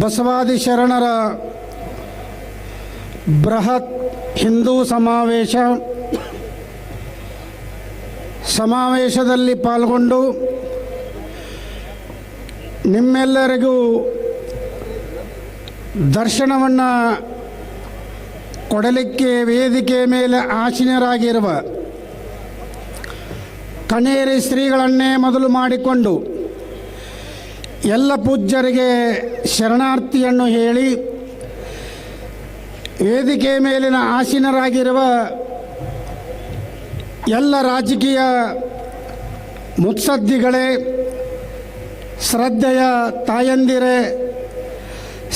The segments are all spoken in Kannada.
ಬಸವಾದಿ ಶರಣರ ಬೃಹತ್ ಹಿಂದೂ ಸಮಾವೇಶ ಸಮಾವೇಶದಲ್ಲಿ ಪಾಲ್ಗೊಂಡು ನಿಮ್ಮೆಲ್ಲರಿಗೂ ದರ್ಶನವನ್ನು ಕೊಡಲಿಕ್ಕೆ ವೇದಿಕೆ ಮೇಲೆ ಆಸೀನರಾಗಿರುವ ಕಣೇರಿ ಶ್ರೀಗಳನ್ನೇ ಮೊದಲು ಮಾಡಿಕೊಂಡು ಎಲ್ಲ ಪೂಜ್ಯರಿಗೆ ಶರಣಾರ್ಥಿಯನ್ನು ಹೇಳಿ ವೇದಿಕೆ ಮೇಲಿನ ಆಸೀನರಾಗಿರುವ ಎಲ್ಲ ರಾಜಕೀಯ ಮುತ್ಸದ್ದಿಗಳೇ, ಶ್ರದ್ಧೆಯ ತಾಯಂದಿರೇ,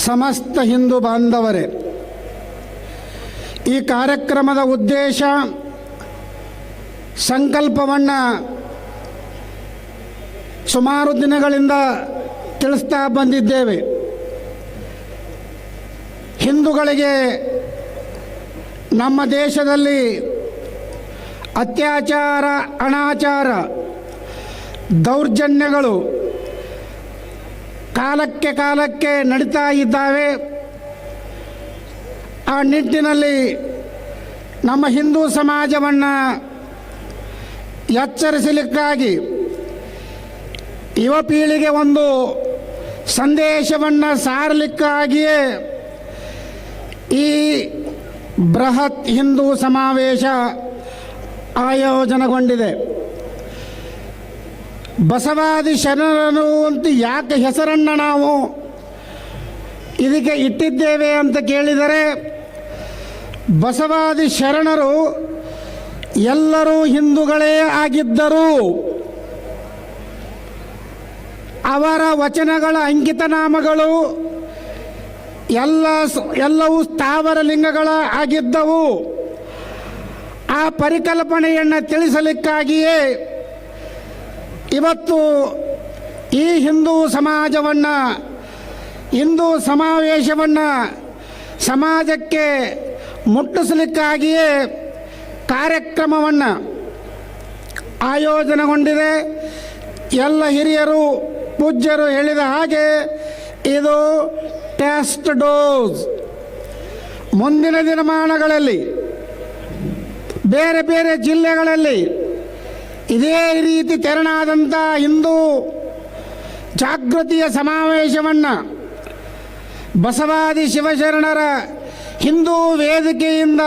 ಸಮಸ್ತ ಹಿಂದೂ ಬಾಂಧವರೇ, ಈ ಕಾರ್ಯಕ್ರಮದ ಉದ್ದೇಶ ಸಂಕಲ್ಪವನ್ನು ಸುಮಾರು ದಿನಗಳಿಂದ ತಿಳಿಸ್ತಾ ಬಂದಿದ್ದೇವೆ. ಹಿಂದೂಗಳಿಗೆ ನಮ್ಮ ದೇಶದಲ್ಲಿ ಅತ್ಯಾಚಾರ, ಅನಾಚಾರ, ದೌರ್ಜನ್ಯಗಳು ಕಾಲಕ್ಕೆ ಕಾಲಕ್ಕೆ ನಡೀತಾ ಇದ್ದಾವೆ. ಆ ನಿಟ್ಟಿನಲ್ಲಿ ನಮ್ಮ ಹಿಂದೂ ಸಮಾಜವನ್ನು ಎಚ್ಚರಿಸಲಿಕ್ಕಾಗಿ ಯುವ ಪೀಳಿಗೆ ಒಂದು ಸಂದೇಶವನ್ನು ಸಾರಲಿಕ್ಕಾಗಿಯೇ ಈ ಬೃಹತ್ ಹಿಂದೂ ಸಮಾವೇಶ ಆಯೋಜನೆಗೊಂಡಿದೆ. ಬಸವಾದಿ ಶರಣರು ಅಂತ ಯಾಕೆ ಹೆಸರನ್ನು ನಾವು ಇದಕ್ಕೆ ಇಟ್ಟಿದ್ದೇವೆ ಅಂತ ಕೇಳಿದರೆ, ಬಸವಾದಿ ಶರಣರು ಎಲ್ಲರೂ ಹಿಂದೂಗಳೇ ಆಗಿದ್ದರು. ಅವರ ವಚನಗಳ ಅಂಕಿತನಾಮಗಳು ಎಲ್ಲ ಎಲ್ಲವೂ ಸ್ಥಾವರ ಲಿಂಗಗಳ ಆಗಿದ್ದವು. ಆ ಪರಿಕಲ್ಪನೆಯನ್ನು ತಿಳಿಸಲಿಕ್ಕಾಗಿಯೇ ಇವತ್ತು ಈ ಹಿಂದೂ ಸಮಾಜವನ್ನು, ಹಿಂದೂ ಸಮಾವೇಶವನ್ನು ಸಮಾಜಕ್ಕೆ ಮುಟ್ಟಿಸಲಿಕ್ಕಾಗಿಯೇ ಕಾರ್ಯಕ್ರಮವನ್ನು ಆಯೋಜನೆಗೊಂಡಿದೆ. ಎಲ್ಲ ಹಿರಿಯರು ಪೂಜ್ಯರು ಹೇಳಿದ ಹಾಗೆ ಇದು ಟೆಸ್ಟ್ ಡೋಸ್ ಮುಂದಿನ ದಿನಮಾನಗಳಲ್ಲಿ, ಬೇರೆ ಬೇರೆ ಜಿಲ್ಲೆಗಳಲ್ಲಿ ಇದೇ ರೀತಿ ತೆರನಾದಂಥ ಹಿಂದೂ ಜಾಗೃತಿಯ ಸಮಾವೇಶವನ್ನು ಬಸವಾದಿ ಶಿವಶರಣರ ಹಿಂದೂ ವೇದಿಕೆಯಿಂದ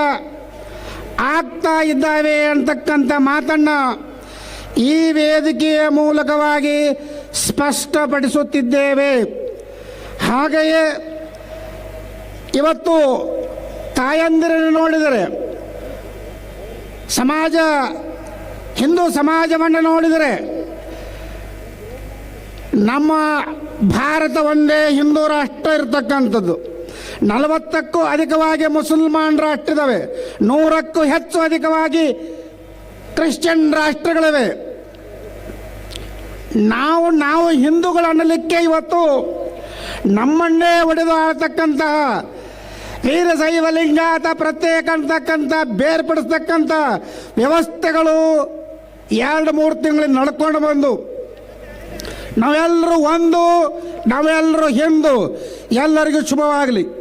ಆಗ್ತಾ ಇದ್ದಾವೆ ಅಂತಕ್ಕಂಥ ಮಾತನ್ನು ಈ ವೇದಿಕೆಯ ಮೂಲಕವಾಗಿ ಸ್ಪಷ್ಟಪಡಿಸುತ್ತಿದ್ದೇವೆ. ಹಾಗೆಯೇ ಇವತ್ತು ತಾಯಂದಿರನ್ನು ನೋಡಿದರೆ, ಸಮಾಜ, ಹಿಂದೂ ಸಮಾಜವನ್ನು ನೋಡಿದರೆ, ನಮ್ಮ ಭಾರತ ಒಂದೇ ಹಿಂದೂ ರಾಷ್ಟ್ರ ಇರತಕ್ಕಂಥದ್ದು. ನಲವತ್ತಕ್ಕೂ ಅಧಿಕವಾಗಿ ಮುಸಲ್ಮಾನ್ ರಾಷ್ಟ್ರದವೆ ನೂರಕ್ಕೂ ಹೆಚ್ಚು ಅಧಿಕವಾಗಿ ಕ್ರಿಶ್ಚಿಯನ್ ರಾಷ್ಟ್ರಗಳಿವೆ. ನಾವು ನಾವು ಹಿಂದೂಗಳು ಅನ್ನಲಿಕ್ಕೆ ಇವತ್ತು ನಮ್ಮನ್ನೇ ಒಡೆದು ಆಳ್ತಕ್ಕಂತಹ ವೀರಶೈವ ಲಿಂಗಾತ ಪ್ರತ್ಯೇಕ ಅಂತಕ್ಕಂಥ, ಬೇರ್ಪಡಿಸ್ತಕ್ಕಂಥ ವ್ಯವಸ್ಥೆಗಳು ಎರಡು, ಮೂರು ತಿಂಗಳಿಗೆ ನಡ್ಕೊಂಡು ಬಂದು ನಾವೆಲ್ಲರೂ ಒಂದು, ನಾವೆಲ್ಲರೂ ಹಿಂದೂ, ಎಲ್ಲರಿಗೂ ಶುಭವಾಗಲಿ.